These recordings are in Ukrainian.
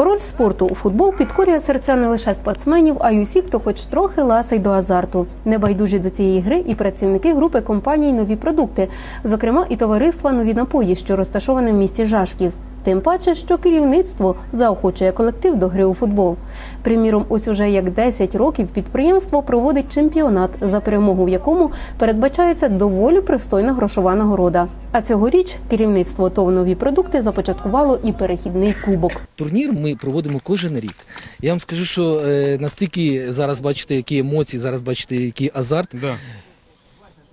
Король спорту у футбол підкорює серця не лише спортсменів, а й усіх, хто хоч трохи ласий до азарту. Небайдужі до цієї гри і працівники групи компаній Нові продукти, зокрема і товариства Нові напої, що розташоване в місті Жашків. Тим паче, що керівництво заохочує колектив до гри у футбол. Приміром, ось уже як 10 років підприємство проводить чемпіонат, за перемогу в якому передбачається доволі пристойна грошова нагорода. А цьогоріч керівництво ТОВ нові продукти започаткувало і перехідний кубок. Турнір ми проводимо кожен рік. Я вам скажу, що е, настільки зараз бачите, які емоції, зараз бачите, який азарт. Да.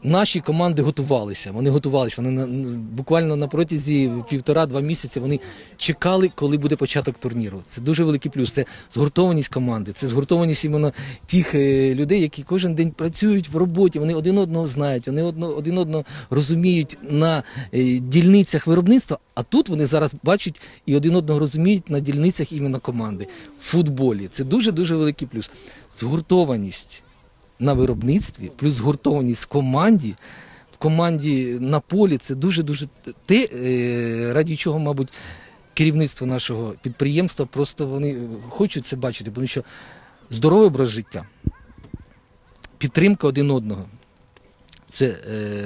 Наші команди готувалися. Вони готувалися. Вони на, буквально на протязі півтора-два місяці вони чекали, коли буде початок турніру. Це дуже великий плюс. Це згуртованість команди, це згуртованість іменно тих е, людей, які кожен день працюють в роботі. Вони один одного знають, вони одно, один одного розуміють на е, дільницях виробництва. А тут вони зараз бачать і один одного розуміють на дільницях іменно команди в футболі. Це дуже дуже великий плюс. Згуртованість на виробництві, плюс згуртованість в команді. В команді на полі це дуже-дуже те, е, раді чого, мабуть, керівництво нашого підприємства просто вони хочуть це бачити, тому що здоровий образ життя, підтримка один одного. Це, е,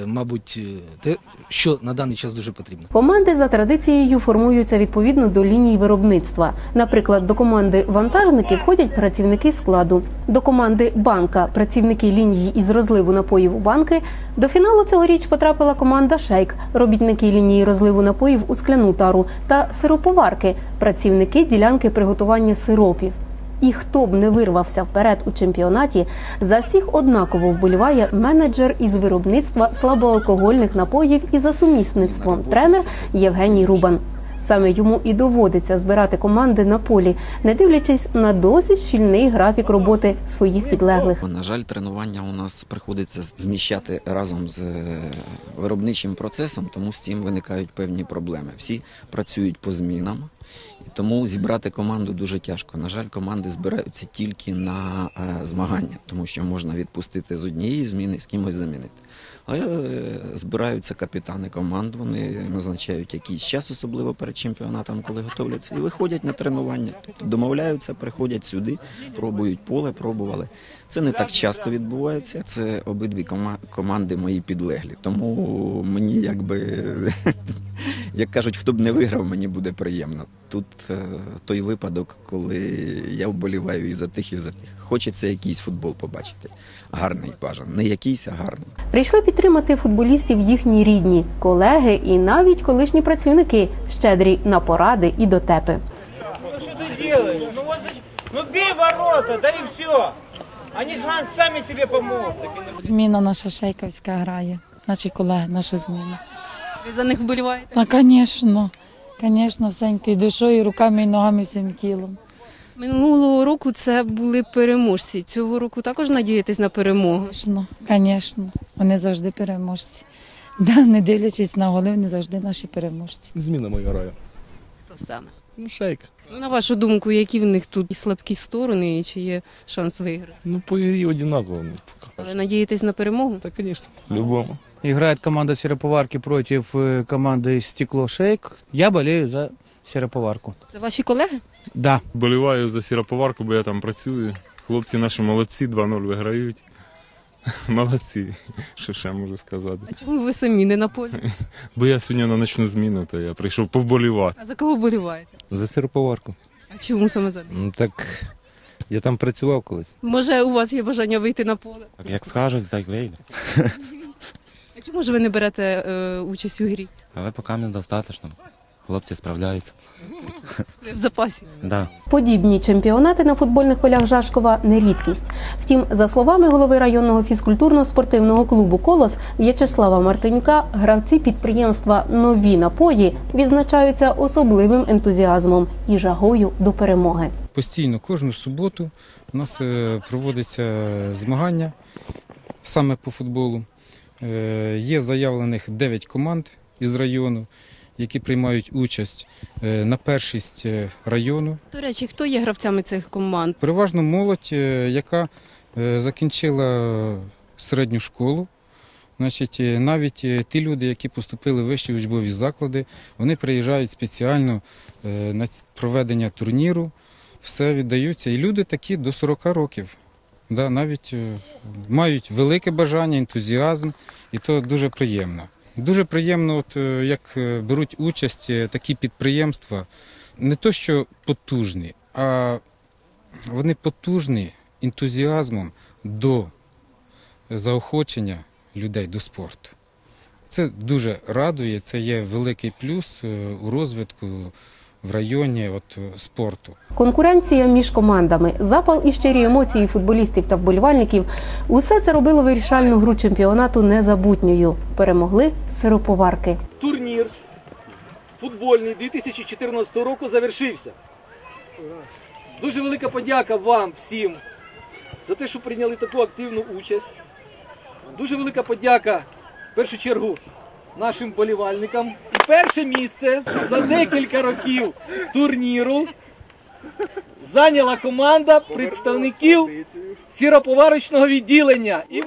мабуть, е, те, що на даний час дуже потрібно. Команди за традицією формуються відповідно до ліній виробництва. Наприклад, до команди вантажники входять працівники складу, до команди банка працівники лінії із розливу напоїв у банки. До фіналу цьогоріч потрапила команда Шейк, робітники лінії розливу напоїв у скляну тару та сироповарки, працівники ділянки приготування сиропів. І хто б не вирвався вперед у чемпіонаті, за всіх однаково вболіває менеджер із виробництва слабоалкогольних напоїв і за сумісництвом тренер Євгеній Рубан. Саме йому і доводиться збирати команди на полі, не дивлячись на досить щільний графік роботи своїх підлеглих. На жаль, тренування у нас приходиться зміщати разом з е, виробничим процесом, тому з цим виникають певні проблеми. Всі працюють по змінам, тому зібрати команду дуже тяжко. На жаль, команди збираються тільки на е, змагання, тому що можна відпустити з однієї зміни, з кимось замінити. Але е, збираються капітани команд, вони назначають якийсь час, особливо перед чемпіонатом, коли готовляться, і виходять на тренування. Тобто домовляються, приходять сюди, пробують поле, пробували. Це не так часто відбувається. Це обидві кома- команди мої підлеглі. Тому мені якби як кажуть, хто б не виграв, мені буде приємно. Тут е, той випадок, коли я вболіваю і за тих, і за тих. Хочеться якийсь футбол побачити. Гарний бажан. Не якийсь, а гарний. Прийшли підтримати футболістів їхні рідні, колеги і навіть колишні працівники, щедрі на поради і дотепи. Ну что ты делаешь? Ну зачем? Ну бей ворота, да и все. Же вам сами себе помогут. Зміна наша шейковська грає, наші колеги, наша зміна. Ви за них вболіваєте? Та, звісно, звісно, всенькою душою, руками і ногами, всім тілом. Минулого року це були переможці. Цього року також надієтесь на перемогу. Звісно, звісно, вони завжди переможці. Да, не дивлячись на голи, вони завжди наші переможці. Зміна моя грає. Хто саме? Ну, шейк. Ну, на вашу думку, які в них тут і слабкі сторони, і чи є шанс виграти? Ну, по ігрі одинаково. ну. Але надієтесь на перемогу? Та, звісно, по-любому. Играет команда сероповарки против э, команды Стекло Шейк. Я болею за сероповарку. Це ваші колеги? Да. Боліваю за сіроповарку, бо я там працюю. Хлопці наші молодці, 2-0 виграють. Молодці, що ще можу сказати. А чому ви самі не на полі? Бо я сьогодні на ночну зміну, то я прийшов повболівати. А за кого боліваєте? За сироповарку. А чому саме за? Ну так я там працював колись. Може, у вас є бажання вийти на поле? Як скажуть, так вийде. А чому ж ви не берете е, участь у грі? Але поки недостатньо. Хлопці справляються. Ви в запасі? Да. Подібні чемпіонати на футбольних полях Жашкова не рідкість. Втім, за словами голови районного фізкультурно-спортивного клубу Колос В'ячеслава Мартинюка, гравці підприємства Нові напої відзначаються особливим ентузіазмом і жагою до перемоги. Постійно кожну суботу у нас е, проводиться змагання саме по футболу. Е, Є заявлених 9 команд із району, які приймають участь е, на першість е, району. До речі, хто є гравцями цих команд? Переважно молодь, яка закінчила середню школу, Значить, навіть ті люди, які поступили в вищі учбові заклади, вони приїжджають спеціально на проведення турніру, все віддаються. І люди такі до 40 років. Да, навіть е, мають велике бажання, ентузіазм, і то дуже приємно. Дуже приємно, от, е, як е, беруть участь такі підприємства, не то що потужні, а вони потужні ентузіазмом до заохочення людей до спорту. Це дуже радує, це є великий плюс у розвитку в районі от, е, спорту. Конкуренція між командами, запал і щирі емоції футболістів та вболівальників – усе це робило вирішальну гру чемпіонату незабутньою. Перемогли сироповарки. турнір футбольний 2014 року завершився. Дуже велика подяка вам всім за те, що прийняли таку активну участь. Дуже велика подяка в першу чергу нашим болівальникам. Перше місце за декілька років турніру зайняла команда представників сіроповарочного відділення. І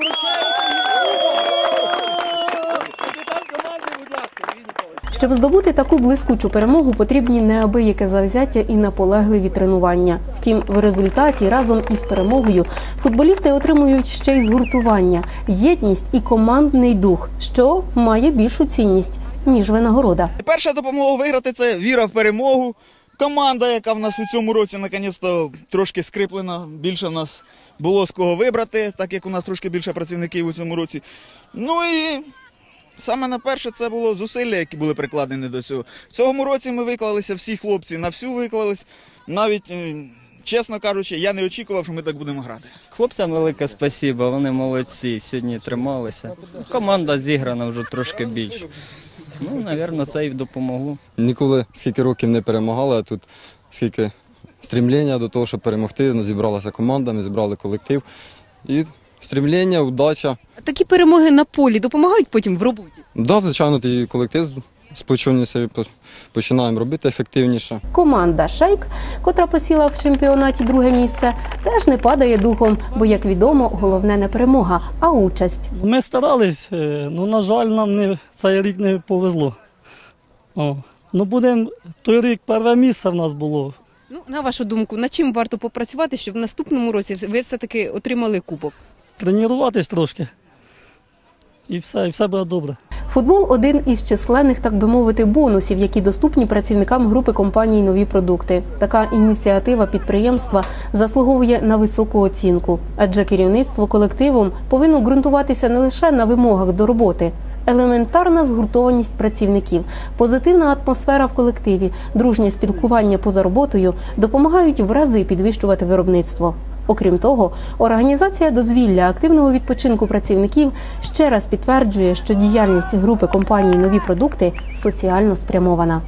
Щоб здобути таку блискучу перемогу, потрібні неабияке завзяття і наполегливі тренування. Втім, в результаті разом із перемогою футболісти отримують ще й згуртування, єдність і командний дух, що має більшу цінність ніж винагорода. Перша допомога виграти це віра в перемогу. Команда, яка в нас у цьому році наконець-то трошки скриплена. Більше в нас було з кого вибрати, так як у нас трошки більше працівників у цьому році. Ну і саме на перше це було зусилля, які були прикладені до цього. В цьому році ми виклалися, всі хлопці на всю виклались. Навіть, е, чесно кажучи, я не очікував, що ми так будемо грати. Хлопцям велике спасибо, вони молодці, сьогодні трималися. Команда зіграна вже трошки більше. Ну, напевно, це і допомогло. Ніколи скільки років не перемагали, а тут скільки стрімління до того, щоб перемогти. Ну, Зібралася команда, ми зібрали колектив. І стрімління, удача. Такі перемоги на полі допомагають потім в роботі. Да, звичайно, і колектив сплоченіше починаємо робити ефективніше. Команда Шейк, котра посіла в чемпіонаті друге місце, теж не падає духом, бо, як відомо, головне не перемога, а участь. Ми старались, е, ну, на жаль, нам не, цей рік не повезло. О. Ну, будемо, той рік перше місце в нас було. Ну, на вашу думку, над чим варто попрацювати, щоб в наступному році ви все-таки отримали кубок? Тренуватись трошки. І все, і все буде добре. Футбол один із численних, так би мовити, бонусів, які доступні працівникам групи компаній нові продукти. Така ініціатива підприємства заслуговує на високу оцінку, адже керівництво колективом повинно ґрунтуватися не лише на вимогах до роботи. Елементарна згуртованість працівників, позитивна атмосфера в колективі, дружнє спілкування поза роботою допомагають в рази підвищувати виробництво. Окрім того, організація дозвілля активного відпочинку працівників ще раз підтверджує, що діяльність групи компаній нові продукти соціально спрямована.